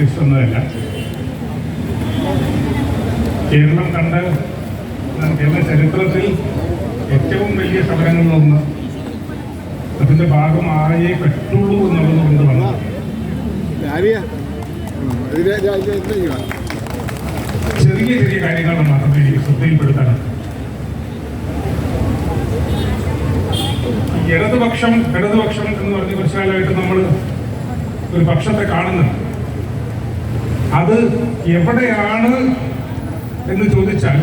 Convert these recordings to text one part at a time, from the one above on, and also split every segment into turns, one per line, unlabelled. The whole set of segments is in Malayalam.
അങ്ങനെ കേരളം കണ്ട കേരള ചരിത്രത്തിൽ ഏറ്റവും വലിയ സമരങ്ങളിലൊന്ന് അതിന്റെ ഭാഗമായേ പറ്റുള്ളൂ എന്നുള്ളത് കൊണ്ട്
വന്നു.
ചെറിയ ചെറിയ കാര്യങ്ങൾ മാത്രമേ എനിക്ക് ശ്രദ്ധയിൽപ്പെടുത്താൻ ഇടതുപക്ഷം ഇടതുപക്ഷം എന്ന് പറഞ്ഞ് കുറച്ചു കാലമായിട്ട് നമ്മൾ ഒരു പക്ഷത്തെ കാണുന്നുണ്ട്. അത് എവിടെയാണ് എന്ന് ചോദിച്ചാൽ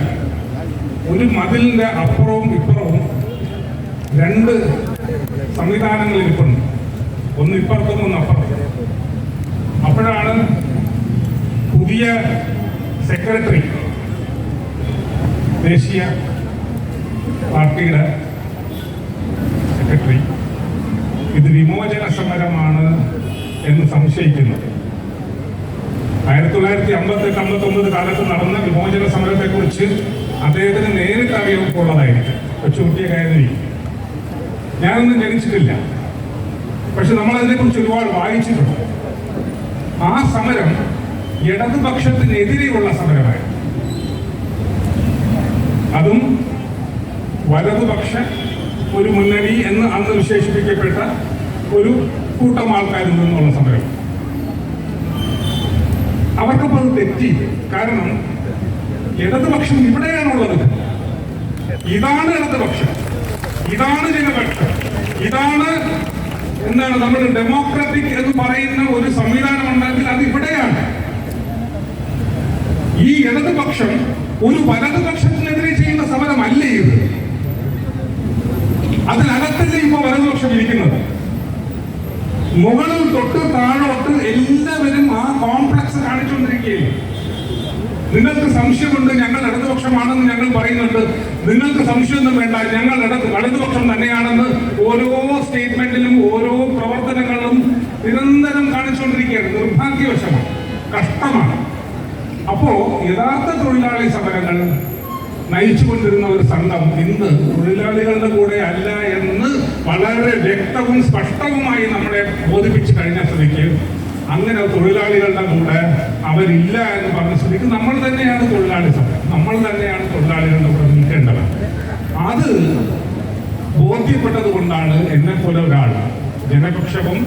ഒരു മതിലിന്റെ അപ്പുറവും ഇപ്പുറവും രണ്ട് സംവിധാനങ്ങൾ ഇരിപ്പുണ്ട്. ഒന്ന് ഇപ്പുറത്തും ഒന്ന് അപ്പുറത്തും. അപ്പോഴാണ് പുതിയ സെക്രട്ടറി ദേശീയ പാർട്ടിയുടെ സെക്രട്ടറി. ഇത് വിമോചന സമരമാണ് എന്ന് സംശയിക്കുന്നത് ആയിരത്തി തൊള്ളായിരത്തി അമ്പത്തെട്ട് അമ്പത്തൊമ്പത് കാലത്ത് നടന്ന വിമോചന സമരത്തെക്കുറിച്ച് അദ്ദേഹത്തിന് നേരിട്ട് അറിവുള്ളതായിരിക്കും കൊച്ചുകുട്ടിയൊക്കെയായിരുന്നു ഞാനൊന്നും ജനിച്ചിട്ടില്ല. പക്ഷെ നമ്മൾ അതിനെക്കുറിച്ച് ഒരുപാട് വായിച്ചിട്ടുണ്ട്. ആ സമരം ഇടതുപക്ഷത്തിനെതിരെയുള്ള സമരമായിരുന്നു അതും വലതുപക്ഷ ഒരു മുന്നണി എന്ന് അന്ന് വിശേഷിപ്പിക്കപ്പെട്ട ഒരു കൂട്ടം ആൾക്കാരിൽ നിന്നുള്ള സമരം. അവർക്കപ്പോൾ അത് തെറ്റി. കാരണം ഇടതുപക്ഷം ഇവിടെയാണുള്ളത്. ഇതാണ് ഇടതുപക്ഷം. ഇതാണ് ജനപക്ഷം. ഇതാണ് എന്താണ് നമ്മൾ ഡെമോക്രാറ്റിക് എന്ന് പറയുന്ന ഒരു സംവിധാനം ഉണ്ടെങ്കിൽ അത് ഇവിടെയാണ്. ഈ ഇടതുപക്ഷം ഒരു വലതുപക്ഷത്തിനെതിരെ ചെയ്യുന്ന സമരമല്ല ഇത്. അതിനകത്തല്ലേ ഇപ്പൊ വലതുപക്ഷം ഇരിക്കുന്നത്? മുകളിൽ തൊട്ട് താഴോട്ട് എല്ലാവരും ആ കോംപ്ലക്സ് കാണിച്ചുകൊണ്ടിരിക്കുകയില്ല നിങ്ങൾക്ക് സംശയമുണ്ട് ഞങ്ങൾ ഇടതുപക്ഷമാണെന്ന് ഞങ്ങൾ പറയുന്നുണ്ട്. നിങ്ങൾക്ക് സംശയമൊന്നും വേണ്ട ഞങ്ങൾ ഇടത് വലതുപക്ഷം തന്നെയാണെന്ന് ഓരോ സ്റ്റേറ്റ്മെന്റിലും ഓരോ പ്രവർത്തനങ്ങളിലും നിരന്തരം കാണിച്ചുകൊണ്ടിരിക്കുകയാണ്. നിർഭാഗ്യവശമാണ് കഷ്ടമാണ്. അപ്പോ യഥാർത്ഥ തൊഴിലാളി സമരങ്ങൾ നയിച്ചുകൊണ്ടിരുന്ന ഒരു സംഘം ഇന്ന് തൊഴിലാളികളുടെ കൂടെ അല്ല എന്ന് വളരെ വ്യക്തവും സ്പഷ്ടവുമായി നമ്മളെ ബോധിപ്പിച്ചു കഴിഞ്ഞ അങ്ങനെ തൊഴിലാളികളുടെ കൂടെ അവരില്ല എന്ന് പറഞ്ഞ സ്ഥിതിക്ക് നമ്മൾ തന്നെയാണ് തൊഴിലാളി നമ്മൾ തന്നെയാണ് തൊഴിലാളികളുടെ കൂടെ നിൽക്കേണ്ടത്. അത് ബോധ്യപ്പെട്ടത് കൊണ്ടാണ് എന്നെ പോലെ ഒരാൾ ജനപക്ഷവും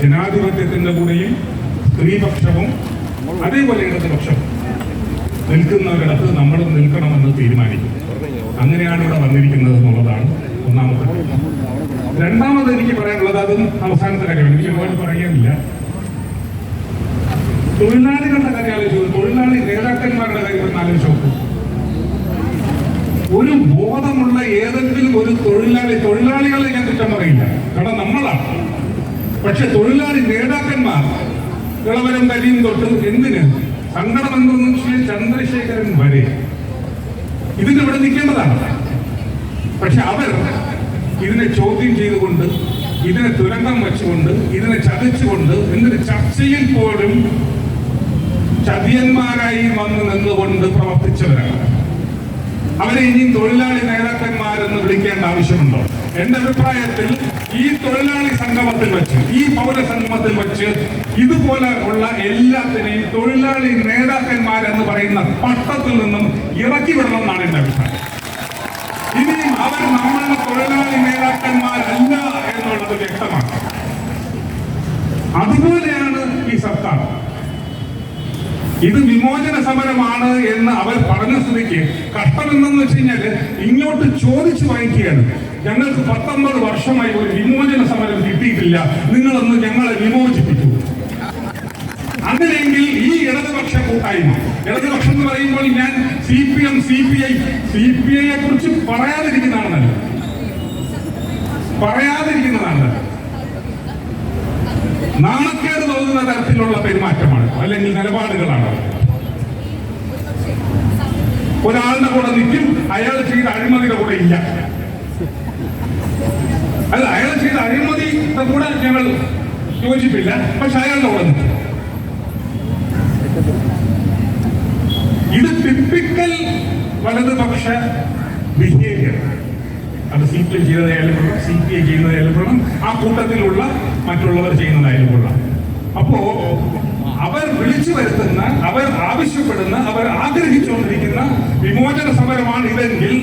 ജനാധിപത്യത്തിന്റെ കൂടെയും സ്ത്രീപക്ഷവും അതേപോലെ ഇടതുപക്ഷവും നിൽക്കുന്നവരിടത്ത് നമ്മൾ നിൽക്കണമെന്ന് തീരുമാനിക്കും. അങ്ങനെയാണ് ഇവിടെ വന്നിരിക്കുന്നത് എന്നുള്ളതാണ് ഒന്നാമത്തെ. രണ്ടാമത് എനിക്ക് പറയാനുള്ളത് അതും അവസാനത്തെ കാര്യമാണ്. എനിക്ക് ഒരുപാട് പറയാനില്ല. തൊഴിലാളികളുടെ കാര്യം ആലോചിച്ചു തൊഴിലാളി നേതാക്കന്മാരുടെ കാര്യം ആലോചിച്ചു ഒരു ബോധമുള്ള ഏതെങ്കിലും ഒരു തൊഴിലാളി തൊഴിലാളികളെ ഞാൻ കുറ്റം പറയില്ല. കാരണം നമ്മളാണ്. പക്ഷെ തൊഴിലാളി നേതാക്കന്മാർ ഇളവരം കരിയും തൊട്ട് എന്തിന്? സങ്കടമെന്തെന്ന് ശ്രീ ചന്ദ്രശേഖരൻ വരെ. ഇതിന്റെ ഇവിടെ നിൽക്കേണ്ടതാണ്. പക്ഷെ അവർ ഇതിനെ ചോദ്യം ചെയ്തുകൊണ്ട് ഇതിനെ തുരങ്കം വെച്ചുകൊണ്ട് ഇതിനെ ചതിച്ചുകൊണ്ട് എന്നൊരു ചർച്ചയിൽ പോലും ചതിയന്മാരായി വന്ന് നിന്നുകൊണ്ട് പ്രവർത്തിച്ചവരാണ്. അവരെ ഇനി തൊഴിലാളി നേതാക്കന്മാരെന്ന് വിളിക്കേണ്ട ആവശ്യമുണ്ടോ? എന്റെ അഭിപ്രായത്തിൽ ഈ തൊഴിലാളി സംഗമത്തിൽ വെച്ച് ഈ പൗരസംഗമത്തിൽ വെച്ച് ഇതുപോലെ ഉള്ള എല്ലാത്തിനെയും തൊഴിലാളി നേതാക്കന്മാരെന്ന് പറയുന്ന പട്ടത്തിൽ നിന്നും ഇറക്കി വിടണം എന്നാണ് എന്റെ അഭിപ്രായം. ഇനിയും അവർ നമ്മളുടെ തൊഴിലാളി നേതാക്കന്മാരല്ല എന്നുള്ളത് വ്യക്തമാണ്. അതുപോലെയാണ് ഈ സർക്കാർ. ഇത് വിമോചന സമരമാണ് എന്ന് അവർ പറഞ്ഞ സ്ഥിതിക്ക് കഷ്ടം എന്തെന്ന് വെച്ച് കഴിഞ്ഞാൽ ഇങ്ങോട്ട് ചോദിച്ചു വാങ്ങിക്കുകയാണ്. ഞങ്ങൾക്ക് പത്തൊമ്പത് വർഷമായി ഒരു വിമോചന സമരം കിട്ടിയിട്ടില്ല. നിങ്ങളൊന്ന് ഞങ്ങളെ വിമോചിപ്പിക്കൂ. അങ്ങനെയെങ്കിൽ ഈ ഇടതുപക്ഷ കൂട്ടായ്മ ഇടതുപക്ഷം എന്ന് പറയുമ്പോൾ ഞാൻ C P M C P I C P ഐയെ കുറിച്ച് പറയാതിരിക്കുന്നതാണ് നല്ലത്. പറയാതിരിക്കുന്നതാണ്. നാണക്കേട് തോന്നുന്ന തരത്തിലുള്ള പെരുമാറ്റമാണ് അല്ലെങ്കിൽ നിലപാടുകളാണ്. ഒരാളുടെ കൂടെ നിൽക്കും അയാൾ ചെയ്ത അഴിമതിയുടെ കൂടെ ഇല്ല. അല്ല അയാൾ ചെയ്ത അഴിമതിയുടെ കൂടെ ഞങ്ങൾ യോജിപ്പില്ല പക്ഷെ അയാളുടെ കൂടെ നിൽക്കും. ഇത് ടിപ്പിക്കൽ വലതുപക്ഷ ബിഹേവിയർ അത് സി പി എം ചെയ്തതായാലും കൊള്ളാം. സി പി ഐ ചെയ്യുന്നതായാലും കൊള്ളാം. ആ കൂട്ടത്തിലുള്ള മറ്റുള്ളവർ ചെയ്യുന്നതായാലും കൊള്ളാം. അപ്പോ അവർ വിളിച്ചു വരുത്തുന്ന അവർ ആവശ്യപ്പെടുന്ന അവർ ആഗ്രഹിച്ചുകൊണ്ടിരിക്കുന്ന വിമോചന സമരമാണ് ഇതെങ്കിൽ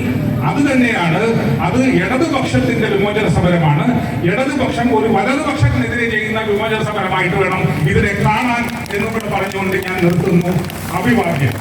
അത് തന്നെയാണ് അത് ഇടതുപക്ഷത്തിന്റെ വിമോചന സമരമാണ്. ഇടതുപക്ഷം ഒരു വലതുപക്ഷത്തിനെതിരെ ചെയ്യുന്ന വിമോചന സമരമായിട്ട് വേണം ഇതിനെ കാണാൻ എന്നുകൂടെ പറഞ്ഞുകൊണ്ട് ഞാൻ നിർത്തുന്നു അഭിവാദ്യം.